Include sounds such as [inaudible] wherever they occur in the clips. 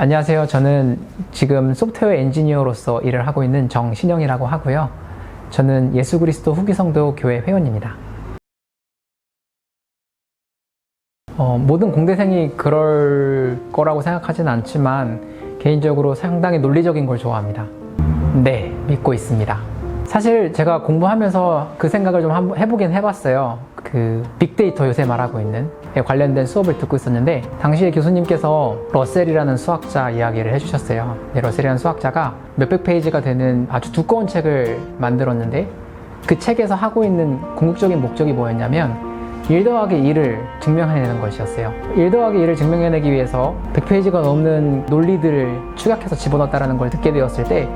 안녕하세요. 저는 지금 소프트웨어 엔지니어로서 일을 하고 있는 정신영이라고 하고요. 저는 예수 그리스도 후기성도 교회 회원입니다. 어, 모든 공대생이 그럴 거라고 생각하진 않지만 개인적으로 상당히 논리적인 걸 좋아합니다. 네, 믿고 있습니다. 사실 제가 공부하면서 그 생각을 좀 해보긴 해봤어요. 그 빅데이터 요새 말하고 있는 에 관련된 수업을 듣고 있었는데 당시에 교수님께서 러셀이라는 수학자 이야기를 해주셨어요. 네, 러셀이라는 수학자가 몇백 페이지가 되는 아주 두꺼운 책을 만들었는데 그 책에서 하고 있는 궁극적인 목적이 뭐였냐면 1 더하기 2을 증명해내는 것이었어요. 1 더하기 2를 증명해내기 위해서 100페이지가 넘는 논리들을 축약해서 집어넣었다는 걸 듣게 되었을 때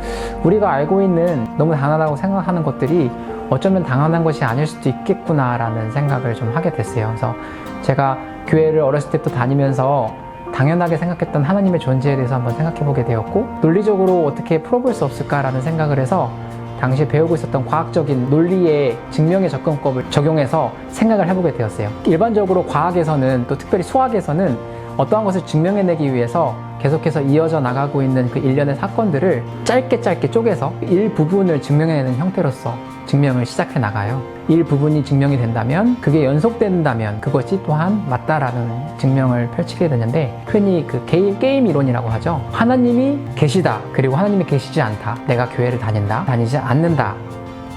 우리가 알고 있는 너무 당연하다고 생각하는 것들이 어쩌면 당연한 것이 아닐 수도 있겠구나라는 생각을 좀 하게 됐어요. 그래서 제가 교회를 어렸을 때부터 다니면서 당연하게 생각했던 하나님의 존재에 대해서 한번 생각해 보게 되었고 논리적으로 어떻게 풀어볼 수 없을까라는 생각을 해서 당시에 배우고 있었던 과학적인 논리의 증명의 접근법을 적용해서 생각을 해보게 되었어요. 일반적으로 과학에서는 또 특별히 수학에서는 어떠한 것을 증명해내기 위해서 계속해서 이어져 나가고 있는 그 일련의 사건들을 짧게 짧게 쪼개서 일부분을 증명해내는 형태로서 증명을 시작해 나가요. 일부분이 증명이 된다면 그게 연속된다면 그것이 또한 맞다라는 증명을 펼치게 되는데 흔히 그 게임, 게임 이론이라고 하죠. 하나님이 계시다. 그리고 하나님이 계시지 않다. 내가 교회를 다닌다. 다니지 않는다.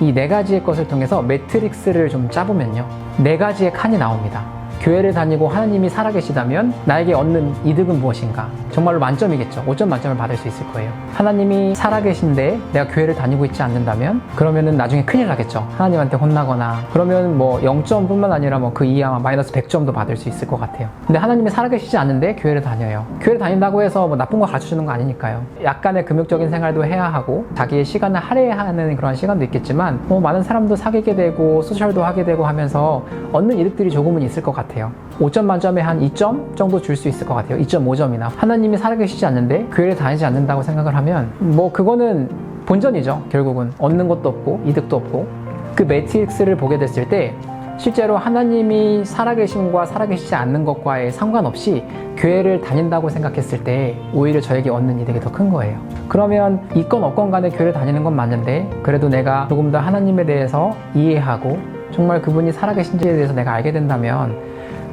이 네 가지의 것을 통해서 매트릭스를 좀 짜보면요. 네 가지의 칸이 나옵니다. 교회를 다니고 하나님이 살아계시다면 나에게 얻는 이득은 무엇인가? 정말로 만점이겠죠. 5점 만점을 받을 수 있을 거예요. 하나님이 살아계신데 내가 교회를 다니고 있지 않는다면 그러면은 나중에 큰일 나겠죠. 하나님한테 혼나거나 그러면 뭐 0점뿐만 아니라 뭐 그 이하 마이너스 100점도 받을 수 있을 것 같아요. 근데 하나님이 살아계시지 않는데 교회를 다녀요. 교회를 다닌다고 해서 뭐 나쁜 거 가르쳐 주는 거 아니니까요. 약간의 금욕적인 생활도 해야 하고 자기의 시간을 할애하는 그런 시간도 있겠지만 뭐 많은 사람도 사귀게 되고 소셜도 하게 되고 하면서 얻는 이득들이 조금은 있을 것 같아요. 5점 만점에 한 2점 정도 줄 수 있을 것 같아요. 2.5점이나. 하나님이 살아계시지 않는데 교회를 다니지 않는다고 생각을 하면 뭐 그거는 본전이죠. 결국은 얻는 것도 없고 이득도 없고 그 매트릭스를 보게 됐을 때 실제로 하나님이 살아계심과 살아계시지 않는 것과의 상관없이 교회를 다닌다고 생각했을 때 오히려 저에게 얻는 이득이 더 큰 거예요. 그러면 있건 없건 간에 교회를 다니는 건 맞는데 그래도 내가 조금 더 하나님에 대해서 이해하고 정말 그분이 살아계신지에 대해서 내가 알게 된다면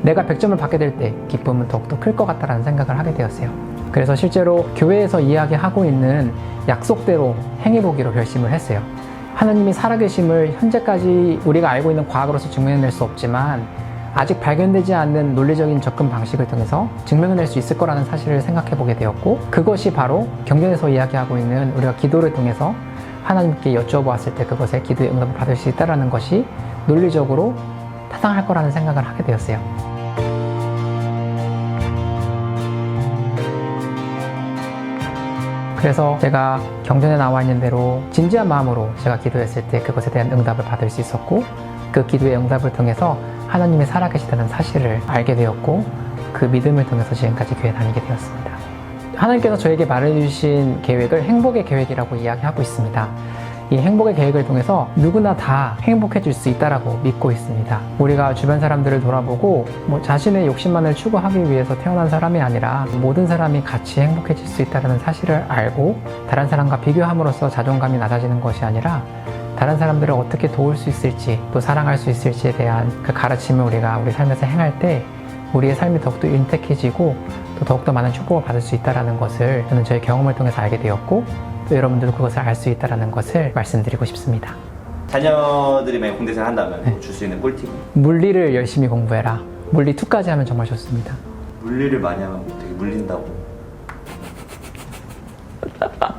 내가 100점을 받게 될 때 기쁨은 더욱더 클 것 같다라는 생각을 하게 되었어요. 그래서 실제로 교회에서 이야기하고 있는 약속대로 행해보기로 결심을 했어요. 하나님이 살아계심을 현재까지 우리가 알고 있는 과학으로서 증명해낼 수 없지만 아직 발견되지 않는 논리적인 접근 방식을 통해서 증명해낼 수 있을 거라는 사실을 생각해보게 되었고 그것이 바로 경전에서 이야기하고 있는 우리가 기도를 통해서 하나님께 여쭤보았을 때 그것에 기도의 응답을 받을 수 있다는 것이 논리적으로 타당할 거라는 생각을 하게 되었어요. 그래서 제가 경전에 나와 있는 대로 진지한 마음으로 제가 기도했을 때 그것에 대한 응답을 받을 수 있었고 그 기도의 응답을 통해서 하나님이 살아계시다는 사실을 알게 되었고 그 믿음을 통해서 지금까지 교회 다니게 되었습니다. 하나님께서 저에게 말해주신 계획을 행복의 계획이라고 이야기하고 있습니다. 이 행복의 계획을 통해서 누구나 다 행복해질 수 있다라고 믿고 있습니다. 우리가 주변 사람들을 돌아보고 뭐 자신의 욕심만을 추구하기 위해서 태어난 사람이 아니라 모든 사람이 같이 행복해질 수 있다는 사실을 알고 다른 사람과 비교함으로써 자존감이 낮아지는 것이 아니라 다른 사람들을 어떻게 도울 수 있을지 또 사랑할 수 있을지에 대한 그 가르침을 우리가 우리 삶에서 행할 때 우리의 삶이 더욱더 윤택해지고 또 더욱더 많은 축복을 받을 수 있다는 것을 저는 저의 경험을 통해서 알게 되었고 또 여러분들도 그것을 알 수 있다는 것을 말씀드리고 싶습니다. 자녀들이 만약 공대생 한다면 줄수 있는 꿀팁 물리를 열심히 공부해라. 물리 2까지 하면 정말 좋습니다. 물리를 많이 하면 되게 물린다고 [laughs]